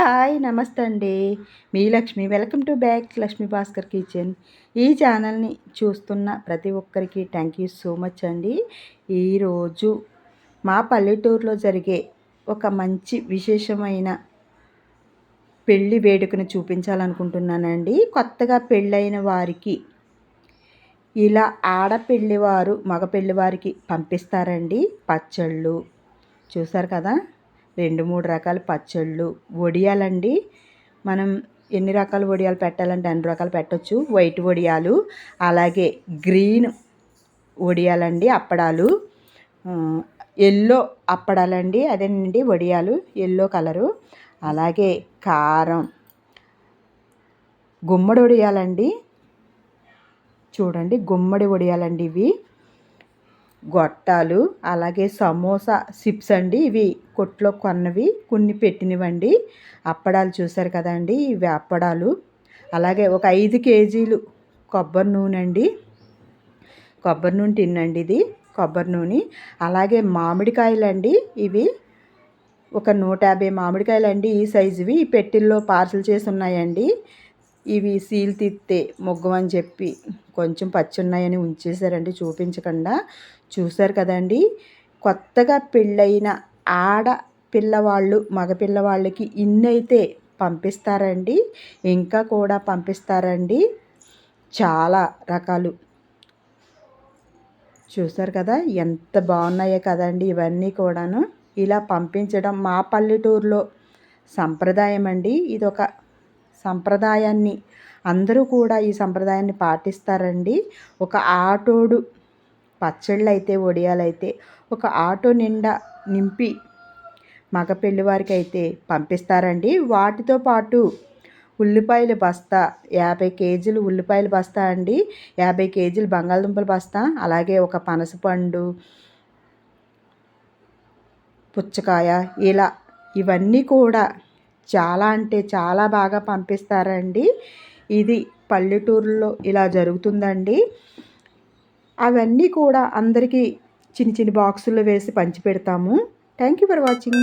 Hi నమస్తే అండి మీ Lakshmi welcome to back Lakshmi Bhaskar kitchen. ఈ ఛానల్ని చూస్తున్న ప్రతి ఒక్కరికి థ్యాంక్ యూ సో మచ్ అండి. ఈరోజు మా పల్లెటూరులో జరిగే ఒక మంచి విశేషమైన పెళ్ళి వేడుకను చూపించాలనుకుంటున్నానండి. కొత్తగా పెళ్ళైన వారికి ఇలా ఆడపెళ్ళివారు మగ పెళ్ళివారికి పంపిస్తారండి. పచ్చళ్ళు. చూసారు కదా? రెండు మూడు రకాల పచ్చళ్ళు వడియాలండి. మనం ఎన్ని రకాల వడియాలు పెట్టాలంటే అన్ని రకాలు పెట్టచ్చు. వైట్ వడియాలు అలాగే గ్రీన్ వడియాలండి అప్పడాలు. ఎల్లో అప్పడాలండి అదేనండి వడియాలు ఎల్లో కలరు అలాగే కారం. గుమ్మడి వడియాలండి. చూడండి గుమ్మడి వడియాలండి ఇవి. గొట్టాలు అలాగే సమోసా సిప్స్ అండి. ఇవి కొట్లో కొన్నవి కొన్ని పెట్టినవండి. అప్పడాలు చూసారు కదండి ఇవి అప్పడాలు అలాగే ఒక ఐదు కేజీలు కొబ్బరి నూనె అండి. కొబ్బరి నూనె తిన్నండి ఇది కొబ్బరి నూనె. అలాగే మామిడికాయలు అండి ఇవి. ఒక నూట యాభై మామిడికాయలు అండి ఈ సైజువి. ఈ పెట్టిల్లో పార్సల్ చేసి ఉన్నాయండి. ఇవి సీల్ తిత్తే మొగ్గమని చెప్పి కొంచెం పచ్చి ఉన్నాయని ఉంచేశారండి చూపించకుండా. చూశారు కదండి కొత్తగా పెళ్ళైన ఆడ పిల్లవాళ్ళు మగపిల్లవాళ్ళకి ఇన్నైతే పంపిస్తారండి ఇంకా కూడా పంపిస్తారండి. చాలా రకాలు. చూసారు కదా ఎంత బాగున్నాయో కదండి ఇవన్నీ కూడాను. ఇలా పంపించడం మా పల్లెటూరులో సంప్రదాయం అండి ఇది ఒక సంప్రదాయాన్ని. అందరూ కూడా ఈ సంప్రదాయాన్ని పాటిస్తారండి. ఒక ఆటోడు పచ్చళ్ళు అయితే ఒక ఆటో నిండా నింపి మగ పెళ్ళివారికి అయితే పంపిస్తారండి. వాటితో పాటు ఉల్లిపాయల బస్తా యాభై కేజీలు ఉల్లిపాయల బస్తా అండి. యాభై కేజీలు బంగాళదుంపల బస్తా అలాగే ఒక పనసపండు పుచ్చకాయ ఇలా ఇవన్నీ కూడా చాలా అంటే చాలా బాగా పంపిస్తారండి. ఇది పల్లెటూరులో ఇలా జరుగుతుందండి. అవన్నీ కూడా అందరికీ చిన్న చిన్న బాక్సుల్లో వేసి పంచి పెడతాము. Thank you for watching